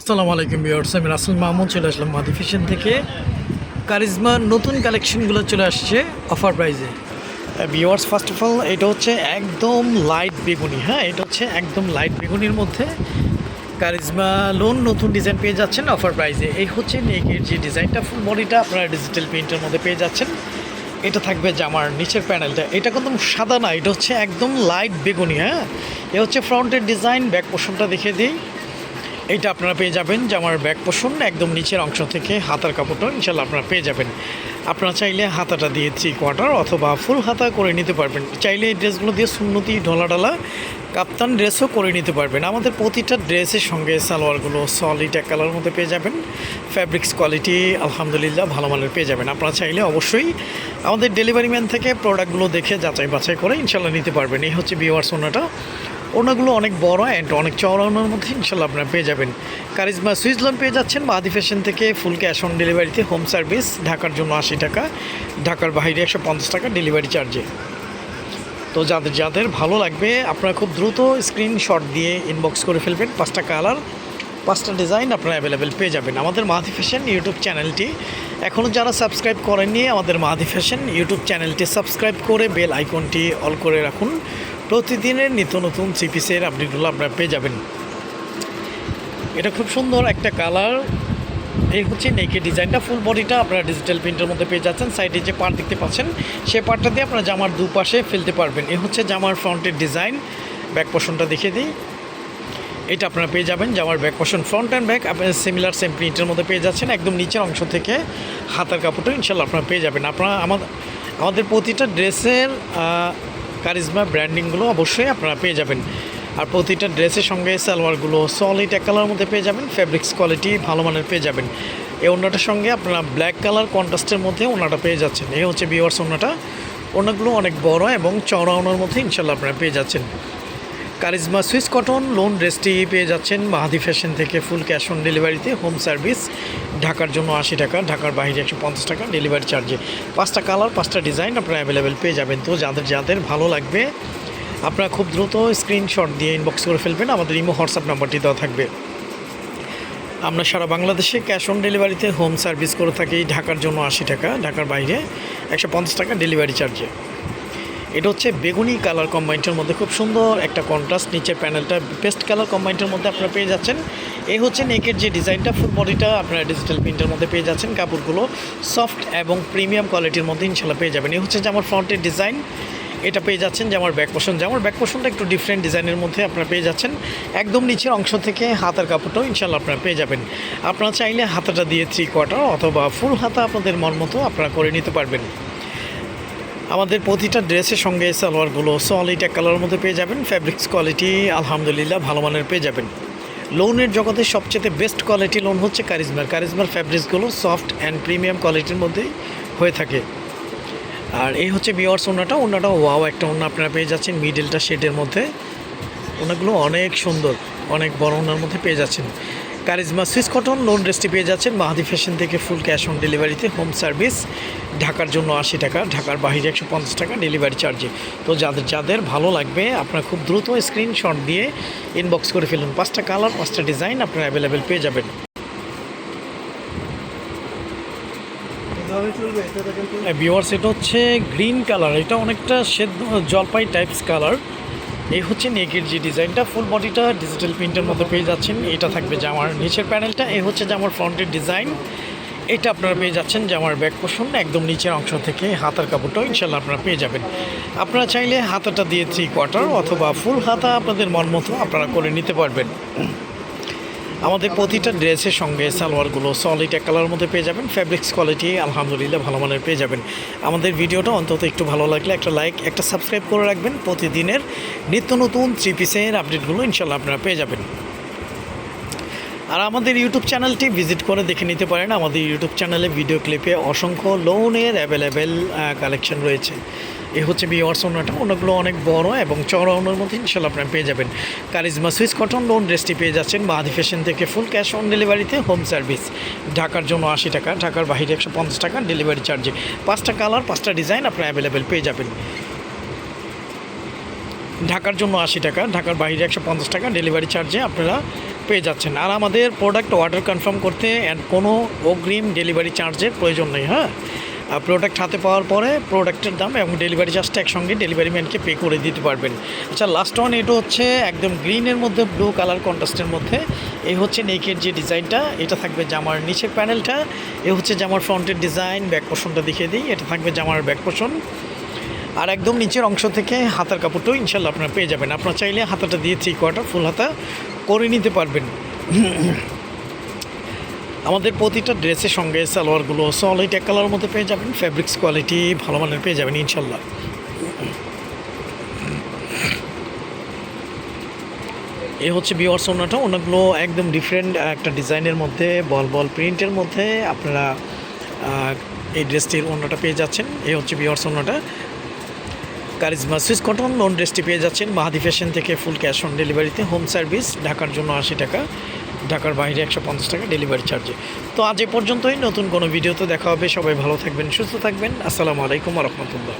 আসসালামু আলাইকুম বিয়ার্স আমি রাসেল মাহমুদ, চলে আসলাম মাদি ফ্যাশন থেকে। কারিজমার নতুন কালেকশনগুলো চলে আসছে অফার প্রাইজে। বিয়ার্স ফার্স্ট অফ অল এটা হচ্ছে একদম লাইট বেগুনি হ্যাঁ এটা হচ্ছে একদম লাইট বেগুনির মধ্যে কারিজমা লোন নতুন ডিজাইন পেয়ে যাচ্ছেন অফার প্রাইজে। এই হচ্ছে নেকের যে ডিজাইনটা ফুল বডিটা আপনারা ডিজিটাল প্রিন্টের মধ্যে পেয়ে যাচ্ছেন। এটা থাকবে জামার নিচের প্যানেলটা এটা কিন্তু সাদা না, এটা হচ্ছে একদম লাইট বেগুনি হ্যাঁ। এ হচ্ছে ফ্রন্টের ডিজাইন ব্যাক পোর্শনটা দেখে দিই। এইটা আপনারা পেয়ে যাবেন জামার ব্যাক পোষণ একদম নিচের অংশ থেকে হাতার কাপড়টা ইনশাল্লাহ আপনারা পেয়ে যাবেন। আপনারা চাইলে হাতাটা দিয়ে থ্রি কোয়ার্টার অথবা ফুল হাতা করে নিতে পারবেন। চাইলে এই ড্রেসগুলো দিয়ে সুন্নতি ঢলা ঢালা কাপ্তান ড্রেসও করে নিতে পারবেন। আমাদের প্রতিটা ড্রেসের সঙ্গে সালোয়ারগুলো সলিড এক কালার মধ্যে পেয়ে যাবেন। ফ্যাব্রিক্স কোয়ালিটি আলহামদুলিল্লাহ ভালো মানের পেয়ে যাবেন। আপনারা চাইলে অবশ্যই আমাদের ডেলিভারি ম্যান থেকে প্রোডাক্টগুলো দেখে যাচাই বাছাই করে ইনশাল্লাহ নিতে পারবেন। এই হচ্ছে বিওয়ার সোনাটা ওনাগুলো অনেক বড় অ্যান্ড অনেক চওড়া ওনার মধ্যে ইনশাল্লাহ আপনারা পেয়ে যাবেন। কারিজমা সুইচ লোন পেয়ে যাচ্ছেন মাদি ফ্যাশন থেকে ফুল ক্যাশ অন ডেলিভারিতে হোম সার্ভিস ঢাকার জন্য আশি টাকা, ঢাকার বাইরে একশো পঞ্চাশ টাকা ডেলিভারি চার্জে তো যাদের যাদের ভালো লাগবে, আপনারা খুব দ্রুত স্ক্রিনশট দিয়ে ইনবক্স করে ফেলবেন, পাঁচটা কালার পাঁচটা ডিজাইন আপনারা অ্যাভেলেবেল পেয়ে যাবেন। আমাদের মাহাদি ফ্যাশন ইউটিউব চ্যানেলটি এখনও যারা সাবস্ক্রাইব করেননি, আমাদের মাহাদি ফ্যাশন ইউটিউব চ্যানেলটি সাবস্ক্রাইব করে বেল আইকনটি অল করে রাখুন। প্রতিদিনের নিত্য নতুন সিপিসের পিসের আপডেটগুলো আপনারা পেয়ে যাবেন। এটা খুব সুন্দর একটা কালার এই হচ্ছে নেকের ডিজাইনটা ফুল বডিটা আপনারা ডিজিটাল প্রিন্টের মধ্যে পেয়ে যাচ্ছেন। সাইডে যে পার্ট দেখতে পাচ্ছেন, সে পার্টটা দিয়ে আপনারা জামার দুপাশে ফেলতে পারবেন। এ হচ্ছে জামার ফ্রন্টের ডিজাইন ব্যাক পোর্শনটা দেখিয়ে দিই। এটা আপনারা পেয়ে যাবেন জামার back portion front and back আপনারা সিমিলার সেম প্রিন্টের মধ্যে পেয়ে যাচ্ছেন। একদম নিচের অংশ থেকে হাতার কাপড়টা ইনশাল্লাহ আপনারা পেয়ে যাবেন। আপনারা আমাদের আমাদের প্রতিটা ড্রেসের কারিজমা ব্র্যান্ডিংগুলো অবশ্যই আপনারা পেয়ে যাবেন। আর প্রতিটা ড্রেসের সঙ্গে সালোয়ারগুলো সলিড এক কালার মধ্যে পেয়ে যাবেন ফ্যাব্রিক্স কোয়ালিটি ভালো মানের পেয়ে যাবেন। এই ওনাটার সঙ্গে আপনারা ব্ল্যাক কালার কন্ট্রাস্টের মধ্যে ওনাটা পেয়ে যাচ্ছেন। এই হচ্ছে বিওয়ার্স ওনাটা ওনাগুলো অনেক বড় এবং চওড়া ওনার মধ্যে ইনশাল্লাহ আপনারা পেয়ে যাচ্ছেন। কারিজমা সুইস কটন লোন ড্রেসটি পেয়ে যাচ্ছেন মাহাদি ফ্যাশন থেকে ফুল ক্যাশ অন ডেলিভারিতে, হোম সার্ভিস, ঢাকার জন্য আশি টাকা, ঢাকার বাইরে একশো পঞ্চাশ টাকা, ডেলিভারি চার্জে। পাঁচটা কালার, পাঁচটা ডিজাইন আপনারা অ্যাভেলেবেল পেয়ে যাবেন। তো যাদের যাদের ভালো লাগবে, আপনারা খুব দ্রুত স্ক্রিনশট দিয়ে ইনবক্স করে ফেলবেন। আমাদের ইমো, হোয়াটসঅ্যাপ নাম্বারটি দেওয়া থাকবে। আমরা সারা বাংলাদেশে ক্যাশ অন ডেলিভারিতে হোম সার্ভিস করে থাকি ঢাকার জন্য আশি টাকা, ঢাকার বাইরে একশো পঞ্চাশ টাকা, ডেলিভারি চার্জে। এটা হচ্ছে বেগুনি কালার কম্বাইনটার মধ্যে খুব সুন্দর একটা কন্ট্রাস্ট নিচের প্যানেলটা পেস্ট কালার কম্বাইনটার মধ্যে আপনারা পেয়ে যাচ্ছেন। এই হচ্ছে নেকের যে ডিজাইনটা ফুল বডিটা আপনারা ডিজিটাল প্রিন্টের মধ্যে পেয়ে যাচ্ছেন। কাপড়গুলো সফট এবং প্রিমিয়াম কোয়ালিটির মধ্যে ইনশাল্লাহ পেয়ে যাবেন। এই হচ্ছে যে আমার ফ্রন্টের ডিজাইন এটা পেয়ে যাচ্ছেন যে আমার ব্যাক পোর্শন যে আমার ব্যাক পোর্শনটা একটু ডিফারেন্ট ডিজাইনের মধ্যে আপনারা পেয়ে যাচ্ছেন। একদম নিচের অংশ থেকে হাতার কাপড়টাও ইনশাল্লাহ আপনারা পেয়ে যাবেন। আপনারা চাইলে হাতাটা দিয়ে থ্রি কোয়ার্টার অথবা ফুল হাতা আপনাদের মন মতো আপনারা করে নিতে পারবেন। আমাদের প্রতিটা ড্রেসের সঙ্গে সালোয়ারগুলো সলিড এক কালারের মধ্যে পেয়ে যাবেন ফ্যাব্রিক্স কোয়ালিটি আলহামদুলিল্লাহ ভালো মানের পেয়ে যাবেন। লোনের জগতে সবচেয়ে বেস্ট কোয়ালিটি লোন হচ্ছে কারিজমার কারিজমার ফ্যাব্রিক্সগুলো সফট অ্যান্ড প্রিমিয়াম কোয়ালিটির মধ্যেই হয়ে থাকে। আর এই হচ্ছে বিওয়ার্স ওনাটা। ওনাটা ওয়াও একটা ওনা আপনারা পেয়ে যাচ্ছেন মিডলটা শেডের মধ্যে। ওনাগুলো অনেক সুন্দর, অনেক বড় ওনার মধ্যে পেয়ে যাচ্ছেন। কারিজমা সুইস কটন লোন ড্রেসটি পেয়ে যাচ্ছেন মাহাদি ফ্যাশন থেকে ফুল ক্যাশ অন ডেলিভারিতে, হোম সার্ভিস, ঢাকার জন্য আশি টাকা, ঢাকার বাইরে একশো পঞ্চাশ টাকা, ডেলিভারি চার্জে। তো যাদের যাদের ভালো লাগবে, আপনারা খুব দ্রুত স্ক্রিনশট দিয়ে ইনবক্স করে ফেলুন। পাঁচটা কালার, পাঁচটা ডিজাইন আপনারা অ্যাভেলেবেল পেয়ে যাবেন। ভিওয়ার্স এটা হচ্ছে গ্রিন কালার এটা অনেকটা সেদ্ধ, জলপাই টাইপস কালার এই হচ্ছে নেকের যে ডিজাইনটা ফুল বডিটা ডিজিটাল প্রিন্টের মধ্যে পেয়ে যাচ্ছেন। এটা থাকবে জামার নিচের প্যানেলটা এই হচ্ছে জামার ফ্রন্টের ডিজাইন এটা আপনারা পেয়ে যাচ্ছেন জামার ব্যাক পোষণ একদম নিচের অংশ থেকে হাতার কাপড়টাও ইনশাল্লাহ আপনারা পেয়ে যাবেন। আপনারা চাইলে হাতাটা দিয়ে থ্রি কোয়ার্টার অথবা ফুল হাতা আপনাদের মন মতো আপনারা করে নিতে পারবেন। আমাদের প্রতিটা ড্রেসের সঙ্গে সালোয়ারগুলো সলিড এক কালার মধ্যে পেয়ে যাবেন ফ্যাব্রিক্স কোয়ালিটি আলহামদুলিল্লাহ ভালো মানের পেয়ে যাবেন। আমাদের ভিডিওটা অন্তত একটু ভালো লাগলে একটা লাইক একটা সাবস্ক্রাইব করে রাখবেন। প্রতিদিনের নিত্য নতুন থ্রি পিসের আপডেটগুলো ইনশাল্লাহ আপনারা পেয়ে যাবেন। আর আমাদের ইউটিউব চ্যানেলটি ভিজিট করে দেখে নিতে পারেন। আমাদের ইউটিউব চ্যানেলে ভিডিও ক্লিপে অসংখ্য লোনের অ্যাভেলেবেল কালেকশন রয়েছে। এ হচ্ছে বিওয়ার্স ওনাটা ওনাগুলো অনেক বড় এবং চড়া ওনার মধ্যে ইনশাল্লাহ আপনারা পেয়ে যাবেন। কারিজমা সুইস কটন লোন ড্রেসটি পেয়ে যাচ্ছেন। বাহাদি ফ্যাশন থেকে ফুল ক্যাশ অন ডেলিভারিতে হোম সার্ভিস ঢাকার জন্য আশি টাকা, ঢাকার বাইরে একশো পঞ্চাশ টাকা ডেলিভারি চার্জে পাঁচটা কালার পাঁচটা ডিজাইন আপনারা অ্যাভেলেবেল পেয়ে যাবেন। ঢাকার জন্য আশি টাকা, ঢাকার বাইরে একশো পঞ্চাশ টাকা ডেলিভারি চার্জে আপনারা পেয়ে যাচ্ছেন। আর আমাদের প্রোডাক্ট অর্ডার কনফার্ম করতে and কোনো অগ্রিম ডেলিভারি চার্জের প্রয়োজন নেই হ্যাঁ? প্রোডাক্ট হাতে পাওয়ার পরে প্রোডাক্টের দাম এবং ডেলিভারি চার্জটা একসঙ্গে ডেলিভারি ম্যানকে পে করে দিতে পারবেন। আচ্ছা লাস্ট ওয়ান এটা হচ্ছে একদম গ্রিনের মধ্যে ব্লু কালার কন্ট্রাস্টের মধ্যে। এই হচ্ছে নেকের যে ডিজাইনটা, এটা থাকবে জামার নিচের প্যানেলটা এ হচ্ছে জামার ফ্রন্টের ডিজাইন ব্যাক পোষণটা দেখিয়ে দিই। এটা থাকবে জামার ব্যাক পোষণ আর একদম নিচের অংশ থেকে হাতার কাপড়টাও ইনশাল্লাহ আপনারা পেয়ে যাবেন। আপনারা চাইলে হাতাটা দিয়ে থ্রি কোয়ার্টার ফুল হাতা করে নিতে পারবেন। আমাদের প্রতিটা ড্রেসের সঙ্গে সালোয়ারগুলো সলিড এক কালারের মধ্যে পেয়ে যাবেন। ফ্যাব্রিক্স কোয়ালিটি ভালো মানের পেয়ে যাবেন ইনশাল্লাহ এ হচ্ছে বিওয়ার্স ওনাটা ওনাগুলো একদম ডিফারেন্ট একটা ডিজাইনের মধ্যে বল বল প্রিন্টের মধ্যে আপনারা এই ড্রেসটির অন্যটা পেয়ে যাচ্ছেন। এই হচ্ছে বিওয়ার্স ওনাটা কারিজমা সুইস কটন লোন ড্রেসটি পেয়ে যাচ্ছেন। মাহাদি ফ্যাশন থেকে ফুল ক্যাশ অন ডেলিভারিতে হোম সার্ভিস ঢাকার জন্য আশি টাকা। ঢাকার বাইরে একশো পঞ্চাশ টাকা ডেলিভারি চার্জে তো আজ এ পর্যন্তই, নতুন কোনো ভিডিওতে দেখা হবে। সবাই ভালো থাকবেন, সুস্থ থাকবেন। আসসালামু আলাইকুম রহমতুল্লাহ।